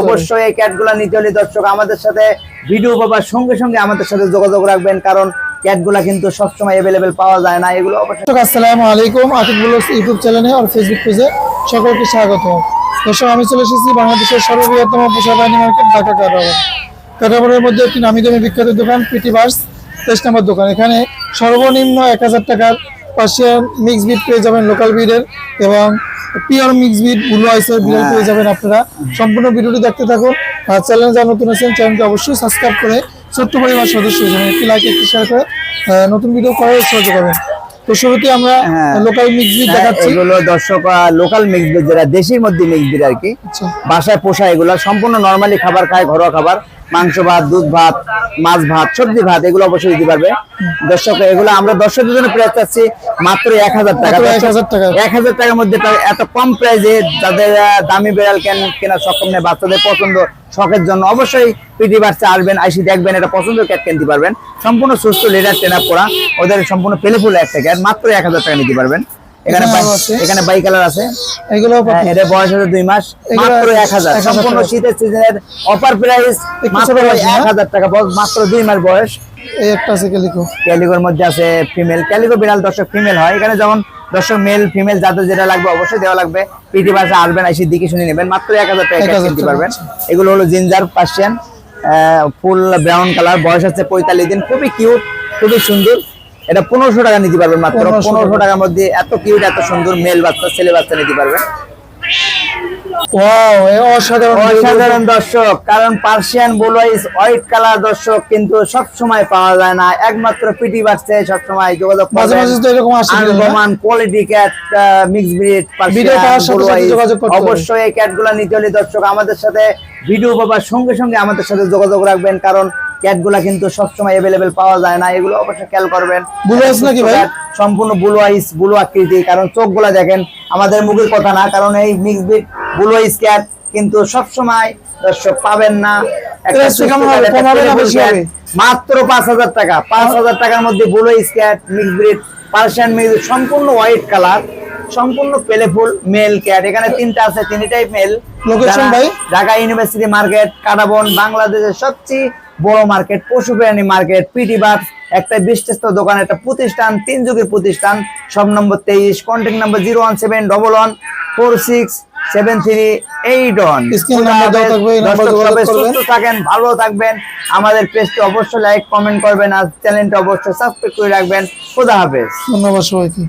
অবশ্যই এই ক্যাটগুলো নিতে হলে দর্শক আমাদের সাথে ভিডিও পাবার সঙ্গে সঙ্গে আমাদের সাথে যোগাযোগ রাখবেন কারণ ক্যাটগুলা কিন্তু সবসময় অ্যাভেলেবেল পাওয়া যায় না এগুলো অবশ্যই আসসালামু আলাইকুম। আকিব ব্লগস ইউটিউব চ্যানেলে আর ফেসবুক পেজে সকলকে স্বাগত। দর্শক আমি চলে এসেছি বাংলাদেশের সর্ববৃহত্তম পোষা বাহিনী মার্কেট ঢাকা কাটাবর কাটাবরের মধ্যে একটি নামি দামি বিখ্যাত দোকান পিটি বার্স তেইশ নম্বর দোকান। এখানে সর্বনিম্ন এক হাজার টাকার পার্সিয়ান মিক্স বিট পেয়ে যাবেন লোকাল বিডের এবং পিওর মিক্স বিট ব্লু আইসের বিড়াল পেয়ে যাবেন আপনারা। সম্পূর্ণ ভিডিওটি দেখতে থাকুন আর চ্যানেল যা নতুন আছেন চ্যানেলটি অবশ্যই সাবস্ক্রাইব করে ছোট্ট পরিবার সদস্য হয়ে যাবেন। একটি লাইক একটি শেয়ার করে নতুন ভিডিও করার সহযোগ করবেন তো শুরুতে আমরা হ্যাঁ। লোকাল মিক্স বিট হ্যাঁ, দেখাচ্ছি। এগুলো দর্শক লোকাল মিক্স ভেজ যেটা দেশির মধ্যে মিক্স ভেজ আর কি আচ্ছা। বাসায় পোষা এগুলো সম্পূর্ণ নরমালি খাবার খায় ঘরোয়া খাবার। মাংস ভাত দুধ ভাত মাছ ভাত সবজি ভাত এগুলো অবশ্যই দিতে পারবে। দর্শক এগুলো আমরা দর্শকদের জন্য প্রাইস চাচ্ছি মাত্র এক হাজার টাকা। মাত্র 1000 টাকা। এক হাজার টাকার মধ্যে এত কম প্রাইসে যাদের দামি বেড়াল কেন কেনার সক্ষম নেই বাচ্চাদের পছন্দ শখের জন্য অবশ্যই পিটি বাচ্চা আসবেন আইসি দেখবেন এটা পছন্দ ক্যাট কিনতে পারবেন। সম্পূর্ণ সুস্থ লেডার ট্রেন আপ করা ওদের সম্পূর্ণ পেলেফুল একটা ক্যাট মাত্র এক হাজার টাকা নিতে পারবেন। এখানে এখানে বাই- আরও আছে। এখানে বাই কালার আছে। এগুলো হ্যাঁ, এদের বয়স দুই মাস। মাত্র এক হাজার। সম্পূর্ণ শীতের সিজনের অফার প্রাইস মাত্র? এক হাজার টাকা। মাত্র দুই মাস বয়স। এই একটা আছে ক্যালিকো ক্যালিগোর মধ্যে আছে ফিমেল ক্যালিগো বিড়াল দর্শক ফিমেল হয়। এখানে যেমন দর্শক মেল ফিমেল যাদের যেটা লাগবে অবশ্যই দেওয়া লাগবে। পিটি বাসে আসবেন এসে দিকে শুনে নেবেন। মাত্র এক হাজার টাকা 1000 কিনতে পারবেন আচ্ছা। এগুলো হলো ginger Persian full brown colour বয়স আছে পঁয়তাল্লিশ দিন। খুবই কিউট খুবই সুন্দর। এটা পনেরোশো টাকা নিতে পারবেন মাত্র। পনেরোশো টাকার মধ্যে এত কিউট এত সুন্দর মেল বাচ্চা ছেলে বাচ্চা নিতে পারবেন। ওয়াও অসাধারণ অসাধারণ দর্শক কারণ পার্সিয়ান ব্লুআইস হোয়াইট কালার দর্শক কিন্তু সব সময় পাওয়া যায় না। একমাত্র পিটি বাড়ছে সব সময় যোগাযোগ মাঝে মাঝে তো এরকম আসে uncommon quality cat mix breed অবশ্যই এই ক্যাটগুলো নিতে হলে দর্শক আমাদের সাথে ভিডিও পাবার সঙ্গে সঙ্গে আমাদের সাথে যোগাযোগ রাখবেন কারণ ক্যাটগুলা কিন্তু সবসময় অ্যাভেলেবেল পাওয়া যায় না এগুলো অবশ্যই খেয়াল করবেন eyes নাকি ভাই? সম্পূর্ণ ব্লু আইস ব্লু আকৃতি কারণ চোখগুলা দেখেন আমাদের মুখের কথা না কারণ এই mix breed blue eyes cat কিন্তু সব সময় দর্শক পাবেন না? মাত্র পাঁচ হাজার টাকা পাঁচ হাজার টাকার মধ্যে blue eyes cat mix breed Persian mix সম্পূর্ণ হোয়াইট কালার সম্পূর্ণ পেলেফুল মেল ক্যাট এখানে তিনটা আছে তিনটাই মেল Location ভাই? ঢাকা ইউনিভার্সিটি মার্কেট কাটাবন বাংলাদেশের সবচেয়ে বড় মার্কেট পশু প্রাণী মার্কেট পিটি বাক্স একটা বিশ্বস্ত দোকান একটা প্রতিষ্ঠান তিন যুগের প্রতিষ্ঠান সব নম্বর তেইশ contact number zero one seven double one four six seven three eight one. সুস্থ থাকেন ভালো থাকবেন। আমাদের পেজটি অবশ্যই লাইক কমেন্ট করবেন আর চ্যানেলটা অবশ্যই সাবস্ক্রাইব করে রাখবেন। খোদা হাফেজ। ধন্যবাদ সবাইকে।